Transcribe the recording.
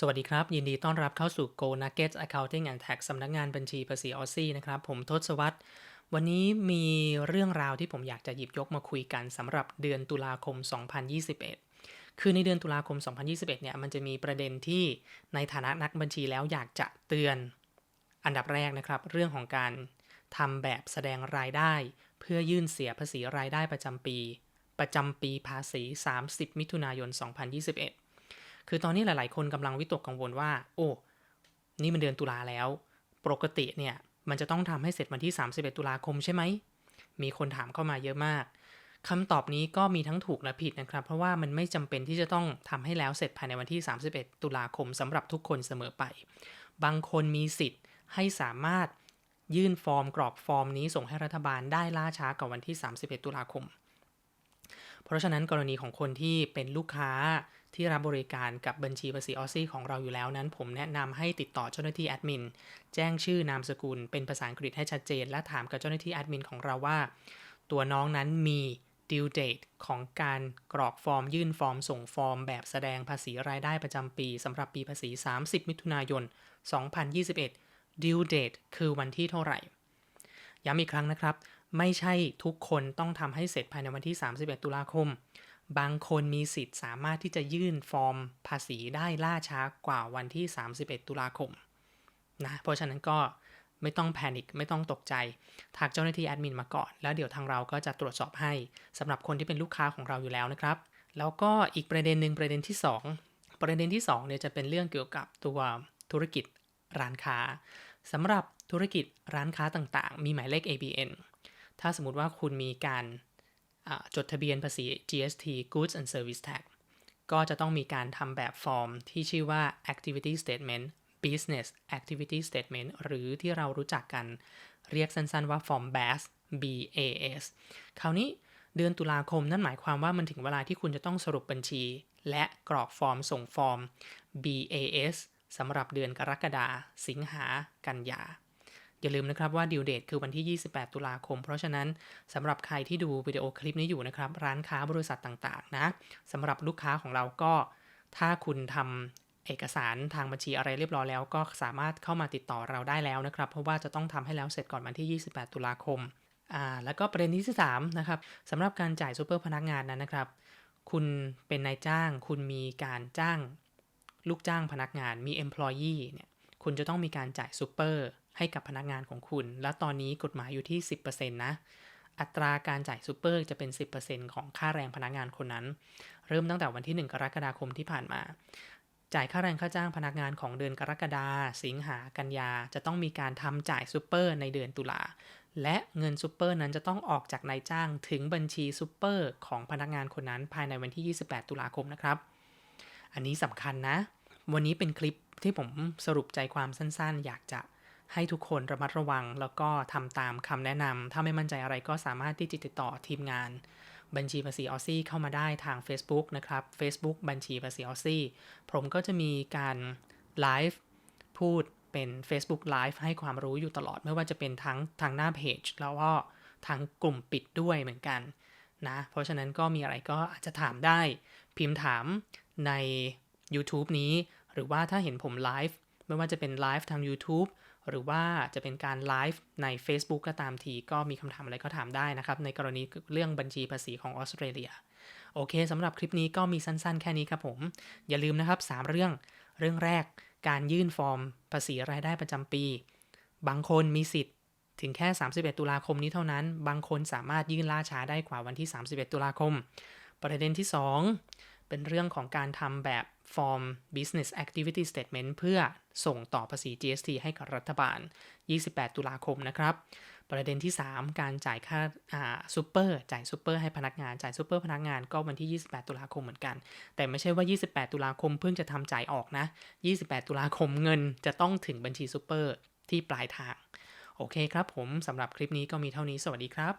สวัสดีครับ ยินดีต้อนรับเข้าสู่ Go Nuggets Accounting and Tax สำนักงานบัญชีภาษีออซซี่นะครับ ผมทศวรรษวันนี้มีเรื่องราวที่ผมอยากจะหยิบยกมาคุยกันสำหรับเดือนตุลาคม 2021 คือในเดือนตุลาคม 2021 เนี่ยมันจะมีประเด็นที่ในฐานะนักบัญชีแล้วอยากจะเตือน อันดับแรกนะครับ เรื่องของการทำแบบแสดงรายได้ เพื่อยื่นเสียภาษีรายได้ประจำปี ประจำปีภาษี 30 มิถุนายน 2021 คือตอนนี้หลาย ๆ คนกำลังวิตกกังวลว่า โอ้ นี่มันเดือนตุลาแล้ว ปกติเนี่ย มันจะต้องทำให้เสร็จวันที่ 31 ตุลาคมใช่ไหม มีคนถามเข้ามาเยอะมากคำตอบนี้ก็มีทั้งถูกและผิดนะครับ เพราะว่ามันไม่จำเป็นที่จะต้องทำให้แล้วเสร็จภายในวันที่ 31 ตุลาคมสำหรับทุกคนเสมอไป บางคนมีสิทธิ์ให้สามารถยื่นฟอร์มกรอกฟอร์มนี้ส่งให้รัฐบาลได้ล่าช้ากว่าวันที่ 31 ตุลาคม เพราะฉะนั้นกรณีของคนที่เป็นลูกค้า ที่รับบริการกับบัญชีภาษีออซี่ของเราอยู่แล้วนั้น ผมแนะนำให้ติดต่อเจ้าหน้าที่แอดมินแจ้งชื่อนามสกุลเป็นภาษาอังกฤษให้ชัดเจน และถามกับเจ้าหน้าที่แอดมินของเราว่า ตัวน้องนั้นมี due date ของการกรอกฟอร์ม ยื่นฟอร์ม ส่งฟอร์ม แบบแสดงภาษีรายได้ประจำปีสำหรับปีภาษี 30 มิถุนายน 2021 due date คือวันที่เท่าไหร่ ย้ำอีกครั้งนะครับ ไม่ใช่ทุกคนต้องทำให้เสร็จภายในวันที่ 31 ตุลาคม บางคนมีสิทธิ์สามารถที่จะยื่นฟอร์มภาษีได้ล่าช้ากว่าวันที่ 31 ตุลาคมนะเพราะฉะนั้นก็ไม่ต้องแพนิคไม่ต้องตกใจทักเจ้าหน้าที่แอดมินมาก่อน แล้วเดี๋ยวทางเราก็จะตรวจสอบให้สำหรับคนที่เป็นลูกค้าของเราอยู่แล้วนะครับ แล้วก็อีกประเด็นหนึ่งประเด็นที่ 2 ประเด็นที่2เนี่ยจะเป็นเรื่องเกี่ยวกับตัวธุรกิจร้านค้าสำหรับธุรกิจร้านค้าต่างๆ มีหมายเลข ABN ถ้าสมมติว่าคุณมีการ จดทะเบียนภาษี GST Goods and Service Tax ก็จะต้องมีการทำแบบฟอร์มที่ชื่อว่า Activity Statement Business Activity Statement หรือที่เรารู้จักกันเรียกสั้นๆว่าฟอร์ม BAS BAS คราวนี้เดือนตุลาคมนั่นหมายความว่ามันถึงเวลาที่คุณจะต้องสรุปบัญชี และกรอกฟอร์มส่งฟอร์ม BAS สำหรับเดือนกรกฎาสิงหากันยา อย่าลืมนะครับว่าดิวเดตคือวันที่ 28 ตุลาคม เพราะฉะนั้นสำหรับใครที่ดูวิดีโอคลิปนี้อยู่นะครับ ร้านค้าบริษัทต่างๆนะสำหรับลูกค้าของเราก็ ถ้าคุณทำเอกสารทางบัญชีอะไรเรียบร้อยแล้ว ก็สามารถเข้ามาติดต่อเราได้แล้วนะครับ เพราะว่าจะต้องทำให้แล้วเสร็จก่อนวันที่ 28 ตุลาคมอ่าแล้วก็ประเด็นที่3นะครับสำหรับการจ่ายซูเปอร์พนักงานนั้นนะครับ คุณเป็นนายจ้าง คุณมีการจ้าง ลูกจ้างพนักงานมี employee เนี่ยคุณจะต้องมีการจ่ายซูเปอร์ ให้กับพนักงานของคุณ และตอนนี้กฎหมายอยู่ที่ 10%นะอัตราการจ่ายซูเปอร์จะเป็น 10%ของค่าแรงพนักงานคนนั้น เริ่มตั้งแต่วันที่ 1 กรกฎาคมที่ผ่านมา จ่ายค่าแรงค่าจ้างพนักงานของเดือนกรกฎาสิงหากันยา จะต้องมีการทำจ่ายซูเปอร์ในเดือนตุลา และเงินซูเปอร์นั้นจะต้องออกจากนายจ้างถึงบัญชีซูเปอร์ของพนักงานคนนั้นภายในวันที่ 28 ตุลาคมนะครับ อันนี้สำคัญนะ วันนี้เป็นคลิปที่ผมสรุปใจความสั้นๆ อยากจะ ให้ทุกคนระมัดระวัง แล้วก็ทำตามคำแนะนำถ้าไม่มั่นใจอะไรก็สามารถที่จะติดต่อทีมงาน บัญชีภาษีออซี่เข้ามาได้ทาง Facebook นะครับ Facebook บัญชีภาษีออซี่ผมก็จะมีการไลฟ์พูดเป็น Facebook Live ให้ความรู้อยู่ตลอดไม่ว่าจะเป็นทั้งทางหน้าเพจแล้วก็ทางกลุ่มปิดด้วยเหมือนกันนะเพราะฉะนั้นก็มีอะไรก็อาจจะถามได้ พิมพ์ถามใน YouTube นี้ หรือว่าถ้าเห็นผมไลฟ์ไม่ว่าจะเป็นไลฟ์ทาง YouTube หรือว่าจะเป็นการไลฟ์ใน Facebook ก็ตามทีก็มีคำถามอะไรก็ถามได้นะครับ ในกรณีเรื่องบัญชีภาษีของออสเตรเลีย โอเคสำหรับคลิปนี้ก็มีสั้นๆ แค่นี้ครับผม อย่าลืมนะครับ 3 เรื่องเรื่องแรก การยื่นฟอร์ม ภาษีรายได้ประจำปี บางคนมีสิทธิ์ถึงแค่ 31 ตุลาคมนี้เท่านั้น บางคนสามารถยื่นล่าช้าได้กว่าวันที่ 31 ตุลาคม ประเด็นที่ 2 เป็นเรื่องของการทำแบบ ฟอร์ม business activity statement เพื่อส่งต่อภาษี GST ให้กับรัฐบาล 28 ตุลาคมนะครับ ประเด็นที่ 3 การจ่ายค่าซูเปอร์จ่ายซูเปอร์ให้พนักงาน จ่ายซูเปอร์พนักงานก็วันที่ 28 ตุลาคมเหมือนกัน แต่ไม่ใช่ว่า 28 ตุลาคมเพิ่งจะทำจ่ายออกนะ 28 ตุลาคมเงินจะต้องถึงบัญชีซูเปอร์ที่ปลายทาง โอเคครับผมสำหรับคลิปนี้ก็มีเท่านี้สวัสดีครับ